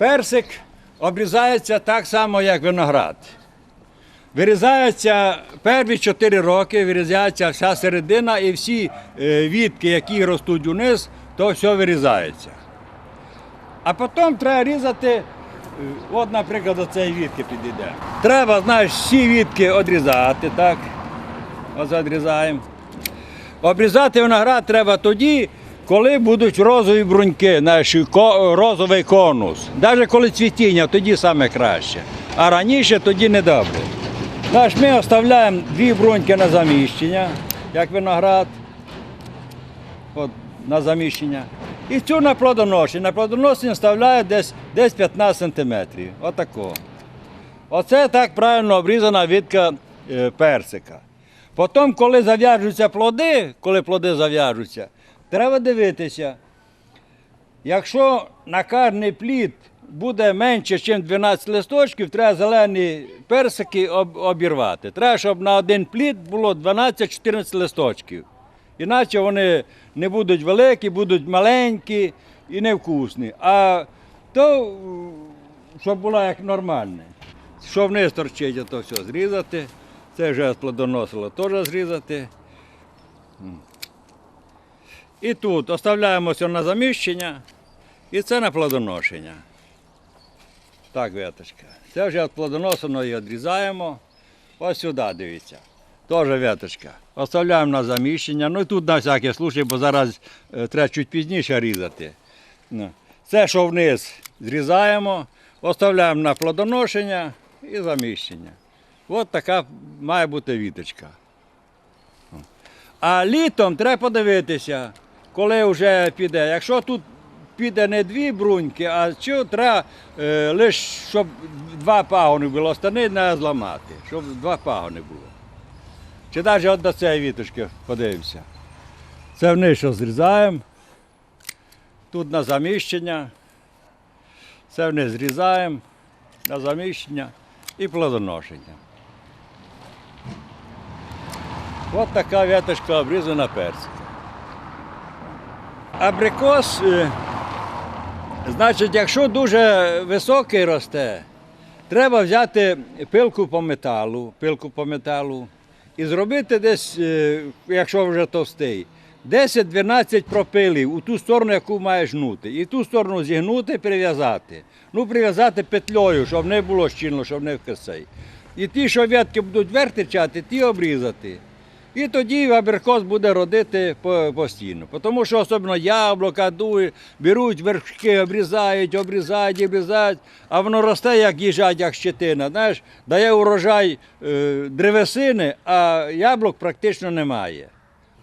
Персик обрізається так само, як виноград. Вирізається перші 4 роки, вирізається вся середина і всі е, відки, які ростуть униз, то все вирізається. А потім треба різати, е, от, наприклад, до цієї відки підійде. Треба, знаєш, всі відки відрізати, так? Ось відрізаємо. Обрізати виноград треба тоді, коли будуть розові бруньки, ко- розовий конус. Навіть коли цвітіння, тоді саме краще. А раніше тоді не добре. Знаєш, ми оставляємо дві бруньки на заміщення, як виноград. От, на заміщення. І цю на плодоношення. На плодоношення вставляю десь, десь 15 сантиметрів. Отакого. Оце так правильно обрізана відка е, персика. Потім, коли зав'яжуться плоди, коли плоди зав'яжуться, треба дивитися. Якщо на кожний плід буде менше, ніж 12 листочків, треба зелені персики обірвати. Треба, щоб на один плід було 12-14 листочків. Іначе вони не будуть великі, будуть маленькі і невкусні. А то, щоб було як нормальне. Що вниз торчить, то все зрізати. Це вже плодоносило теж зрізати. І тут оставляємо все на заміщення, і це на плодоношення. Так, веточка. Це вже від плодоносено і відрізаємо. Ось сюди, дивіться. Теж веточка. Оставляємо на заміщення. Ну і тут на всякий случай, бо зараз е, треба чуть пізніше різати. Ну. Це, що вниз, зрізаємо, оставляємо на плодоношення і заміщення. От така має бути віточка. А літом треба подивитися, коли вже піде. Якщо тут піде не дві бруньки, а що треба е, лише, щоб два пагони було, остальне не зламати, щоб два пагони було. Чи навіть от до цієї віточки подивимося. Це вниз що зрізаємо. Тут на заміщення. Це вниз зрізаємо на заміщення і плодоношення. От така вяточка обрізана персика. Абрикос, е, значить, якщо дуже високий росте, треба взяти пилку по металу, пилку по металу і зробити десь, е, якщо вже товстий, 10-12 пропилів у ту сторону, яку маєш гнути. І ту сторону зігнути, прив'язати. Ну, прив'язати петлею, щоб не було щільно, щоб не вкисай. І ті, що ветки будуть вверх тичати, ті обрізати. І тоді абрикос буде родити постійно. Тому що особливо яблука дують, беруть вершки, обрізають, обрізають, обрізають, а воно росте, як їжать, як щетина. Знаєш, дає урожай е, древесини, а яблук практично немає.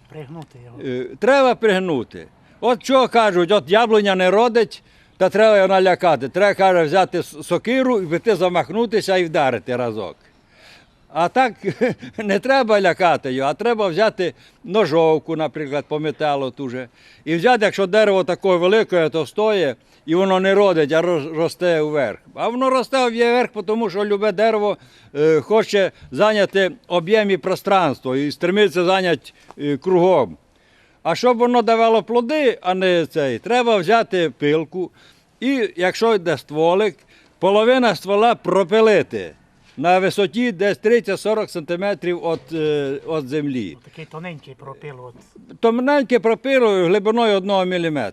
Пригнути його. Е, треба пригнути. От що кажуть, от яблуня не родить, та треба його налякати. Треба, каже, взяти сокиру і піти замахнутися і вдарити разок. А так не треба лякати його, а треба взяти ножовку, наприклад, по металу ту же. І взяти, якщо дерево таке велике, то стоїть, і воно не родить, а росте вверх. А воно росте вверх, тому що любе дерево е, хоче зайняти об'єм і пространство і стремиться зайняти е, кругом. А щоб воно давало плоди, а не цей, треба взяти пилку і, якщо йде стволик, половина ствола пропилити на висоті десь 30-40 см від, від землі. Такий тоненький пропил. От. Тоненький пропило глибиною 1 мм.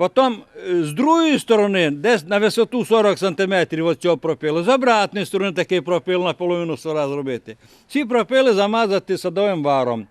Потім е, з другої сторони, десь на висоту 40 см від цього пропилу, з обратної сторони такий пропил на половину ствола зробити. Ці пропили замазати садовим варом.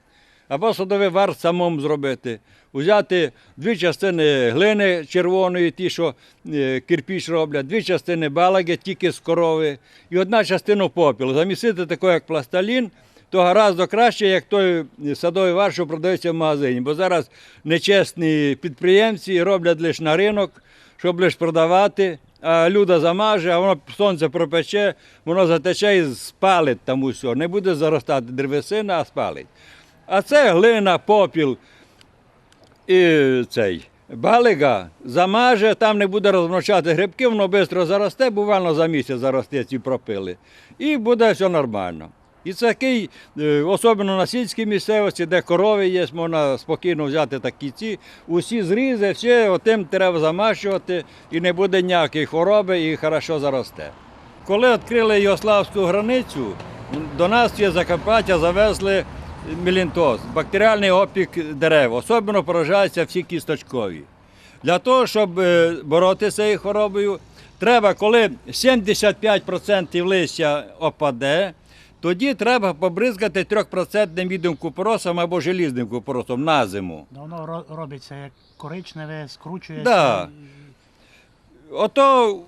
Або садовий вар самому зробити. Взяти дві частини глини червоної, ті, що е, кирпіч роблять, дві частини балаги, тільки з корови, і одна частина попілу. Замісити таке, як пласталін, то гораздо краще, як той садовий вар, що продається в магазині. Бо зараз нечесні підприємці роблять лише на ринок, щоб лише продавати. А люда замаже, а воно сонце пропече, воно затече і спалить там усе. Не буде заростати древесина, а спалить. А це глина, попіл і цей. Балига замаже, там не буде розмножати грибки, воно швидко заросте, буквально за місяць заросте ці пропили. І буде все нормально. І це такий, е, особливо на сільській місцевості, де корови є, можна спокійно взяти такі ці. Усі зрізи, все отим треба замащувати, і не буде ніякої хвороби, і хорошо заросте. Коли відкрили Йославську границю, до нас є Закарпаття завезли мілінтоз, бактеріальний опік дерев, особливо поражаються всі кісточкові. Для того, щоб е, боротися з цією хворобою, треба, коли 75% листя опаде, тоді треба побризгати 3% мідним купоросом або желізним купоросом на зиму. Воно робиться як коричневе, скручується. Да. Ото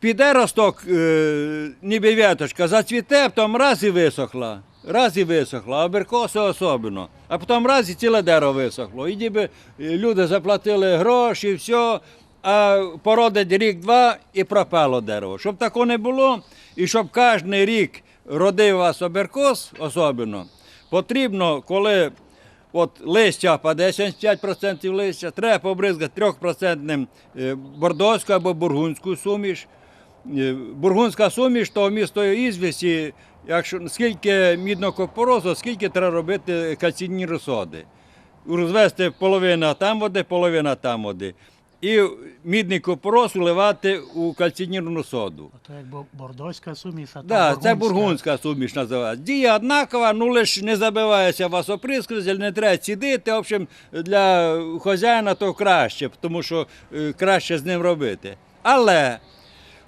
піде росток, е, ніби вяточка, зацвіте, потім раз і висохла. Раз і висохла, аберкоси особливо. А потім раз і ціле дерево висохло. І ніби е, люди заплатили гроші, все, а породить рік-два і пропало дерево. Щоб такого не було, і щоб кожен рік родив вас аберкос особливо, потрібно, коли От листя паде 75% листя, треба побризгати 3% е, бордоську або бургундську суміш. Е, Бургундська суміш, то вмісто ізвісі, якщо скільки мідного копорозу, скільки треба робити кальційні розсоди. Розвести половина там води, половина там води. І мідний копороз вливати у кальцинірну соду. Ото як бордоська суміш, а то Да, це бургундська суміш називається. Дія однакова, ну лише не забивається вас оприскуватель, не треба цідити. В общем, для хазяїна то краще, тому що е, краще з ним робити. Але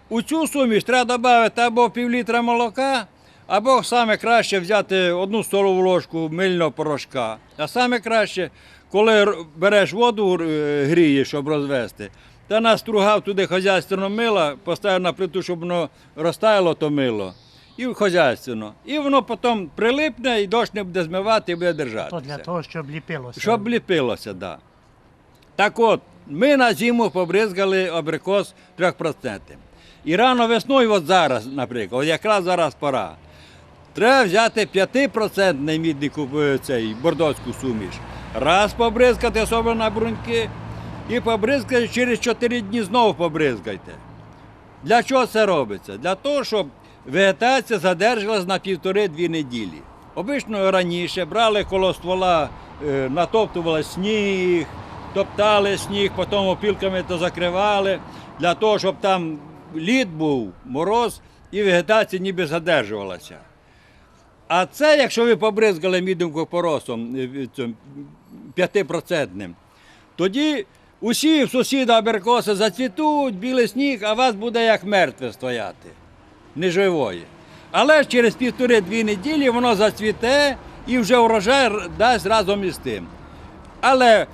у цю суміш треба додати або півлітра молока, або саме краще взяти одну столову ложку мильного порошка. А саме краще, коли береш воду, е, грієш, щоб розвести, та настругав туди хазяйственного мила, поставив на плиту, щоб воно розтаяло то мило. І хазяйственно. І воно потім прилипне, і дощ не буде змивати, і буде держатися. То для того, щоб ліпилося. Щоб ліпилося, так. Да. Так от, ми на зиму побризгали абрикос 3%. І рано весною, от зараз, наприклад, якраз зараз пора. Треба взяти 5% мідний е, цей бордоську суміш. Раз побризкати, особливо на бруньки, і побризкати через 4 дні знову побризкайте. Для чого це робиться? Для того, щоб вегетація задержалась на півтори-дві неділі. Обично раніше брали коло ствола, е, натоптували сніг, топтали сніг, потім опілками то закривали, для того, щоб там лід був, мороз, і вегетація ніби задержувалася. А це, якщо ви купоросом е, е, п'ятипроцентним, тоді усі в сусіда аберкоси зацвітуть, білий сніг, а вас буде як мертве стояти, неживої. Але ж через півтори-дві неділі воно зацвіте і вже урожай дасть разом із тим. Але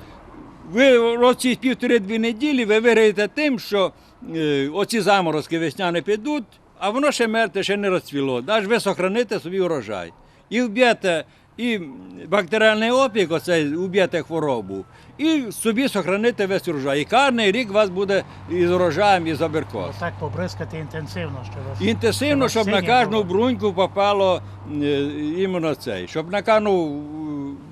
ви оці півтори-дві неділі ви виграєте тим, що е, оці заморозки весняні підуть, а воно ще мертве, ще не розцвіло. Аж ви сохраните собі урожай. І вб'єте і бактеріальний опік, оцей вб'єте хворобу, і собі сохраните весь урожай. І кожен рік у вас буде із урожаєм, із аберкос. Так побризкати інтенсивно, щоб вас- Інтенсивно, щоб на кожну бруньку попало е, іменно цей, щоб на кожну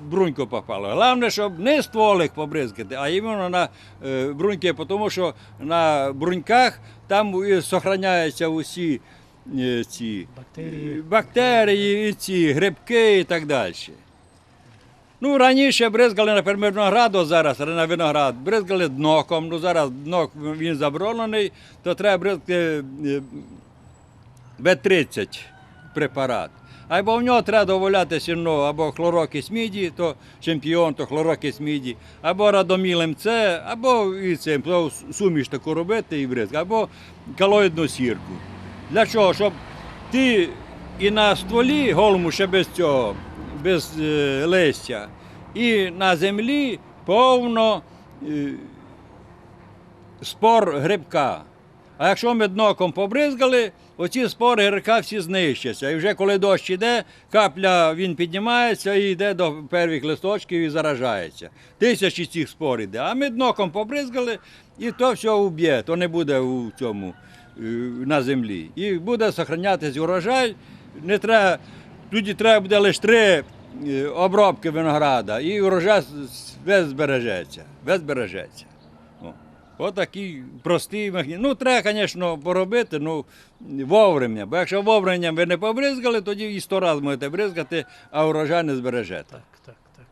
бруньку попало. Головне, щоб не стволик побризкати, а іменно на е, бруньки, тому що на бруньках там і зберігаються усі е, ці Бактерії. е, бактерії, і ці грибки і так далі. Ну, раніше бризгали, наприклад, виноград, от зараз на виноград, бризгали дноком, ну зараз днок він заборонений, то треба бризгати е, Б-30 препарат. Або в нього треба додавати сильно або хлорокис міді, то чемпіон, то хлорокис міді, або радомілем С, або і цим, то суміш таку робити і бризк, або калоїдну сірку. Для чого? Щоб ти і на стволі голому ще без цього, без е, листя, і на землі повно е, спор грибка. А якщо ми дноком побризгали, оці спори грибка всі знищаться. І вже коли дощ іде, капля він піднімається і йде до перших листочків і заражається. Тисячі цих спор йде. А ми дноком побризгали, і то все уб'є, то не буде у цьому е, на землі. І буде зберігатися урожай. Не треба, тоді треба буде лише три е, обробки винограда, і урожай весь збережеться. Весь збережеться. О. Отакий простий механізм. Ну, треба, звісно, поробити, ну, вовремя. Бо якщо вовремя ви не побризгали, тоді і сто разів можете бризгати, а урожай не збережете. Так, так, так.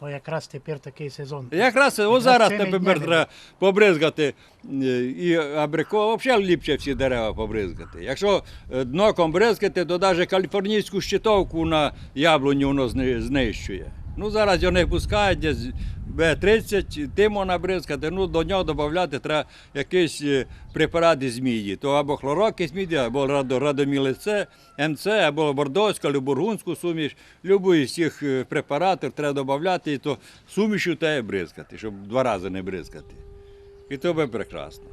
То якраз тепер такий сезон. Якраз ось зараз тепер треба побризгати е, і абрико, взагалі ліпше всі дерева побризгати. Якщо е, дноком бризкати, то навіть каліфорнійську щитовку на яблуню воно знищує. Ну зараз його не пускають, десь Б30, тим можна бризкати, ну до нього додати треба якийсь е, препарат із міді. То або хлорок із міді, або радо- радомілице, МЦ, або бордоську, або бургундську суміш. Любий з цих е, препаратів треба додати, і то сумішю треба бризкати, щоб два рази не бризкати. І то би прекрасно.